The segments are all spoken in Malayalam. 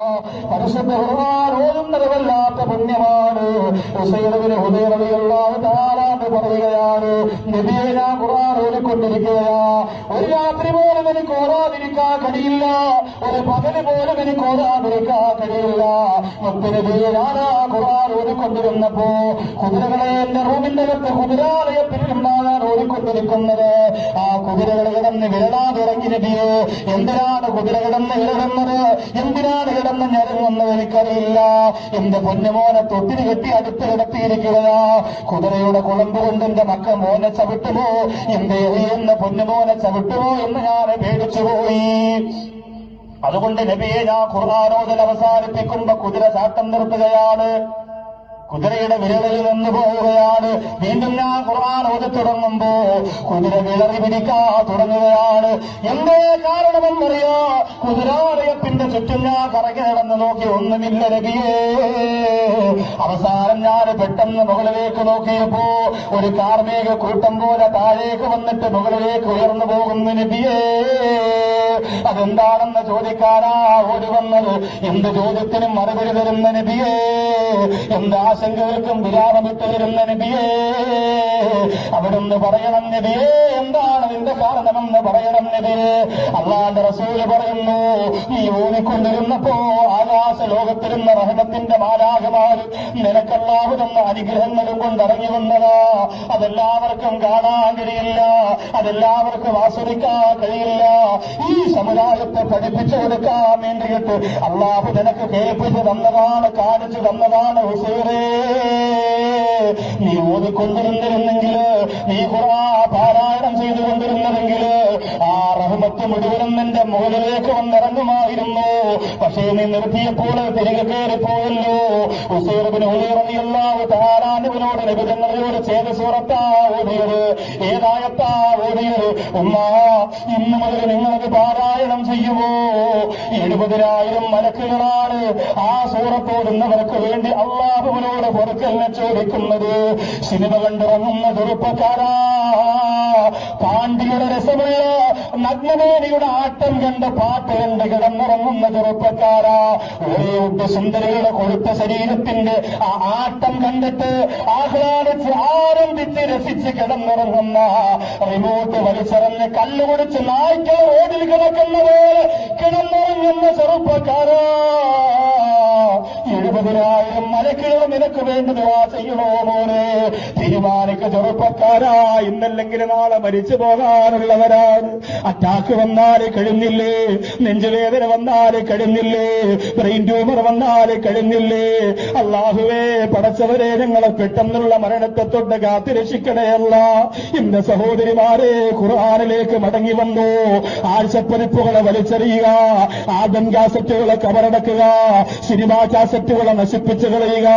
പരിശുദ്ധ ഖുർആൻ ഓതുന്നത് വല്ലാത്ത പുണ്യമാണ്. ഉസൈറബിന് ഹുദൈറബിയല്ലാഹു താലാന്ന് പറയുകയാണ് നബിയെ ഞാൻ ഖുർആൻ ഓതിക്കൊണ്ടിരിക്കുകയാ. ഒരു രാത്രി പോലും എനിക്ക് ഓതാതിരിക്കാൻ കഴിയില്ല. ഒരു പകൽ പോലും എനിക്ക് ഓതാതിരിക്കാൻ കഴിയില്ല. മുത്തനബിയെ ആ ഖുർആൻ ഓടിക്കൊണ്ടിരുന്നപ്പോ കുതിരകളെ എന്റെ റൂമിന്റെ അകത്ത് കുതിരാലയത്തിലിരുന്നാണ് ഓടിക്കൊണ്ടിരിക്കുന്നത് ആ കുതിരകൾ കിടന്ന് വിരടാതിറങ്ങി നബിയോ എന്തിനാണ് കുതിര കിടന്ന് എന്തിനാണ് കിടന്ന് ഞരങ്ങുന്നത് എനിക്കറിയില്ല. എന്റെ പൊന്നുമോനെ തൊട്ടിന് കെട്ടി അടുത്ത് കിടത്തിയിരിക്കുകയാ. കുതിരയുടെ കുളമ്പ് കൊണ്ട് എന്റെ മക്ക മോനെ ചവിട്ടുമോ? എന്റെ എറിയുന്ന പൊന്നുമോനെ ചവിട്ടുമോ എന്ന് ഞാൻ പേടിച്ചുപോയി അതുകൊണ്ട് നബിയെ ഞാൻ ഖുർആാനോദൽ അവസാനിപ്പിക്കുമ്പോ കുതിര ചാട്ടം നിർത്തുകയാണ്. കുതിരയുടെ വിരളിൽ നിന്ന് പോവുകയാണ്. വീണ്ടും ഞാൻ ഖുർആൻ ഓതി തുടങ്ങുമ്പോ കുതിര വിളറി പിടിക്കാ തുടങ്ങുകയാണ്. എന്തേ കാരണമെന്നറിയോ? കുതിരാലയത്തിന്റെ ചുറ്റും ഞാൻ കറങ്ങി നടന്ന് നോക്കി ഒന്നുമില്ല നബിയേ. അവസാനം ഞാൻ പെട്ടെന്ന് മുകളിലേക്ക് നോക്കിയപ്പോ ഒരു കാർമേഘ കൂട്ടം പോലെ താഴേക്ക് വന്നിട്ട് മുകളിലേക്ക് ഉയർന്നു പോകുന്നു നബിയേ. അതെന്താണെന്ന് ചോദിക്കാനാ ഓടി വന്നത്? എന്ത് ചോദ്യത്തിനും മറുപടി തരുന്ന നബിയേ? എന്ത് ആശങ്കകൾക്കും വിരാമമിട്ട് വരുന്ന നബിയേ അവിടുന്ന് പറയണം നബിയേ എന്താണ് നിന്റെ കാരണമെന്ന് പറയണം നബിയേ. അള്ളാന്റെ റസൂൽ പറയുന്നു നീ ഊന്നിക്കൊണ്ടിരുന്നപ്പോ ആകാശ ലോകത്തിരുന്ന റഹമത്തിന്റെ മാലാകമാർ നിനക്കല്ലാവുന്ന അനുഗ്രഹങ്ങളും കൊണ്ട് ഇറങ്ങി വന്നതാ. അതെല്ലാവർക്കും കാണാൻ കഴിയില്ല അതെല്ലാവർക്കും ആസ്വദിക്കാൻ കഴിയില്ല. ഈ സമുദായത്തെ പഠിപ്പിച്ചു കൊടുക്കാൻ വേണ്ടിയിട്ട് അള്ളാഹു നിനക്ക് കേൾപ്പിച്ചു തന്നതാണ് കാണിച്ചു തന്നതാണ്. ഹുസൈറേ നീ ഓതിക്കൊണ്ടിരുന്നിരുന്നെങ്കിൽ നീ ഖുർആൻ പാരായണം ചെയ്തുകൊണ്ടിരുന്നതെങ്കിൽ ആ റഹ്മത്ത് മുഴുവനും നിന്റെ മുകളിലേക്ക് വന്നിറങ്ങുമായിരുന്നു. പക്ഷേ നീ നിർത്തിയപ്പോൾ തിരികെ കയറിപ്പോയല്ലോ. താരാനുവിനോട് നിബിധങ്ങളോട് ചെയ്ത സൂറത്താ ഓടിയത് ഏതായത്താ ഓടിയത് ഉമ്മാ ഇന്ന് മുതൽ നിങ്ങൾക്ക് പാരായണം ചെയ്യുമോ? എഴുപതിനായിരം മലക്കുകളാണ് ആ സൂറത്തോടുന്നവർക്ക് വേണ്ടി അള്ളാഹുവിനോട് പൊറുക്കലിനെ ചോദിക്കുന്നത്. സിനിമ കണ്ടിറങ്ങുന്ന ചെറുപ്പക്കാരാ പാണ്ഡിയുടെ രസമുള്ള നഗ്നവേദിയുടെ ആട്ടം കണ്ട് പാട്ട് കണ്ട് കിടന്നിറങ്ങുന്ന ചെറുപ്പക്കാരാ. ഒരേ ഉട്ട് സുന്ദരിയുടെ കൊഴുത്ത ശരീരത്തിന്റെ ആ ആട്ടം കണ്ടിട്ട് ആഹ്ലാദിച്ച് ആരംഭിച്ച് രസിച്ച് കിടന്നിറങ്ങുന്ന റിമോട്ട് വലിച്ചെറിഞ്ഞ് കല്ല് കുടിച്ച് നായ്ക്കൾ റോഡിൽ കിടക്കുന്ന പോലെ കിടന്നിറങ്ങുന്ന ചെറുപ്പക്കാരാ. എഴുപതിനായിരം മലക്കുകൾ നിനക്ക് വേണ്ടി ദുവാ ചെയ്യണോ മോനെ? തീരുമാനിക്ക ചെറുപ്പക്കാരാ. ഇന്നല്ലെങ്കിൽ നാളെ മരിച്ചു പോകാനുള്ളവരാണ് അറ്റാക്ക് വന്നാൽ കഴിഞ്ഞില്ലേ നെഞ്ചുവേദന വന്നാൽ കഴിഞ്ഞില്ലേ ബ്രെയിൻ ട്യൂമർ വന്നാൽ കഴിഞ്ഞില്ലേ അള്ളാഹുവേ പടച്ചവരെ ഞങ്ങളെ പെട്ടെന്നുള്ള മരണത്തെ തൊട്ട് കാത്തിരക്ഷിക്കണേയല്ല എന്റെ സഹോദരിമാരെ ഖുർആാനിലേക്ക് മടങ്ങി വന്നു. ആഴ്ചപ്പതിപ്പുകളെ വലിച്ചെറിയുക. ആദം കാസറ്റുകളെ കബറടക്കുക. സിനിമാ കാസറ്റുകളെ നശിപ്പിച്ചു കളയുക.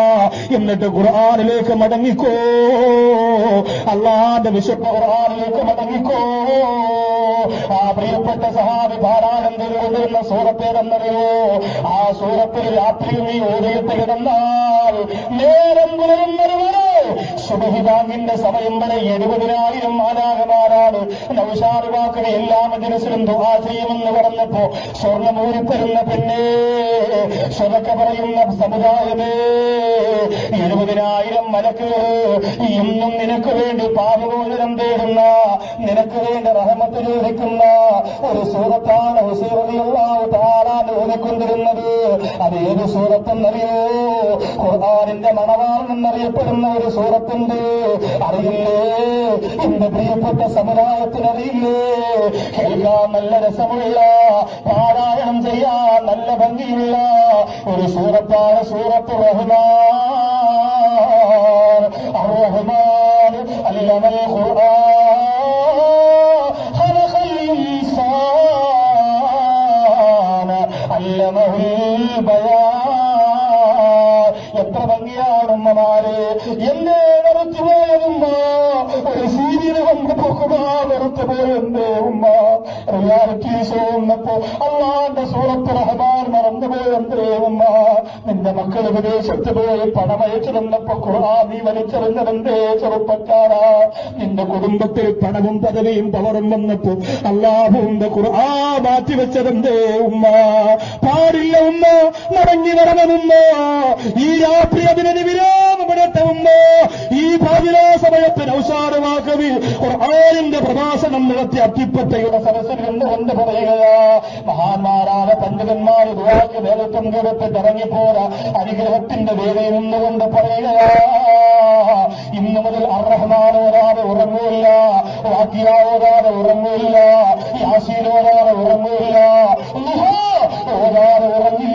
എന്നിട്ട് ഖുർആാനിലേക്ക് മടങ്ങിക്കോ. അള്ളാന്റെ വിശുദ്ധ ഖുർആാനിലേക്ക് മടങ്ങിക്കോ. പ്രിയപ്പെട്ട സഹാബി ഭാരാനന്ദൻ ചെയ്തുകൊണ്ടിരുന്ന സൂറത്തേതെന്നറിയോ? ആ സൂറത്തിൽ രാത്രിയിൽ നീ ഓടിയിട്ട് കിടന്നാൽ നേരം പുലരുന്നത് വരെ സുബഹിബാങ്കിന്റെ സമയം വരെ എഴുപതിനായിരം മാലാകമാരാണ് നൗഷാദ് എല്ലാ മജലിസിലും ദുആ ചെയ്യുമെന്ന് പറഞ്ഞപ്പോ സ്വർണമൂരിത്തരുന്ന പെണ്ണേ സ്വതക്ക പറയുന്ന സമുദായമേ എഴുപതിനായിരം മലക്കുകൾ ഇന്നും നിനക്ക് വേണ്ടി പാപമോചനം തേടുന്ന നിനക്ക് വേണ്ടി റഹമത്ത് ചോദിക്കുന്ന ഒരു സൂറത്താണ് താരാൻ ഓതിക്കൊണ്ടിരുന്നത് അത് ഏത് സൂറത്തെന്നറിയോ? ഖുർആാനിന്റെ മണവാൾ എന്നറിയപ്പെടുന്ന ഒരു സൂറത്തുണ്ട്. അറിയില്ലേ എന്റെ പ്രിയപ്പെട്ട സമുദായത്തിന് അറിയില്ലേ കേൾക്കാൻ നല്ല രസമുള്ള പാരായണം ചെയ്യാൻ നല്ല ഭംഗിയുള്ള ഒരു സൂറത്താണ് സൂറത്ത് റഹ്മാൻ അല്ലമഹുൽ ബയാൻ എത്ര ഭംഗിയാണ് ഉമ്മമാരെ എന്നെ നിറച്ചു പോയതുമ്മ ഒരു സീരിയൽ കൊണ്ട് പോകുക നിറച്ചു പോയെന്റെ ഉമ്മ. വന്നപ്പോ അള്ളാന്റെ സൂറത്ത് റഹ്മാൻ മറന്നുപോയെന്തേ ഉമ്മ? നിന്റെ മക്കൾ വിദേശത്ത് പോയി പണമയച്ചു തന്നപ്പോ ഖുർആൻ നീ വലിച്ചെറിഞ്ഞതെന്തേ ചെറുപ്പക്കാരാ? നിന്റെ കുടുംബത്തിൽ പണവും പദവിയും പവറും വന്നപ്പോ അള്ളാഹുവിന്റെ ഖുർആൻ മാറ്റിവെച്ചതെന്തേ ഉമ്മ? പാടില്ല ഉമ്മ മടങ്ങി വരണമെന്ന ഈ രാത്രി അതിന് വിരാമപ്പെടട്ടെ ഈ പാതിരാ സമയത്തിന് ഔഷാരമാക്കവി ഖുർആനിന്റെ പ്രഭാഷണം നടത്തി അത്തിപ്പറ്റയുടെ സദസ്സിൽ നിന്നുകൊണ്ട് പറയുക മഹാന്മാരായ പണ്ഡിതന്മാർ ദുവാക്ക് നേതൃത്വം കൊടുത്തിട്ട് ഇറങ്ങിപ്പോര അനുഗ്രഹത്തിന്റെ വേലയിൽ നിന്നുകൊണ്ട് പറയുക ഇന്നു മുതൽ അറഹ്മാനോരാതെ ഉറങ്ങൂല്ല വാക്കിയാവോരാതെ ഉറങ്ങൂല്ല യാസീനോരാതെ ഉറങ്ങൂല്ല ഓരാതെ ഉറങ്ങില്ല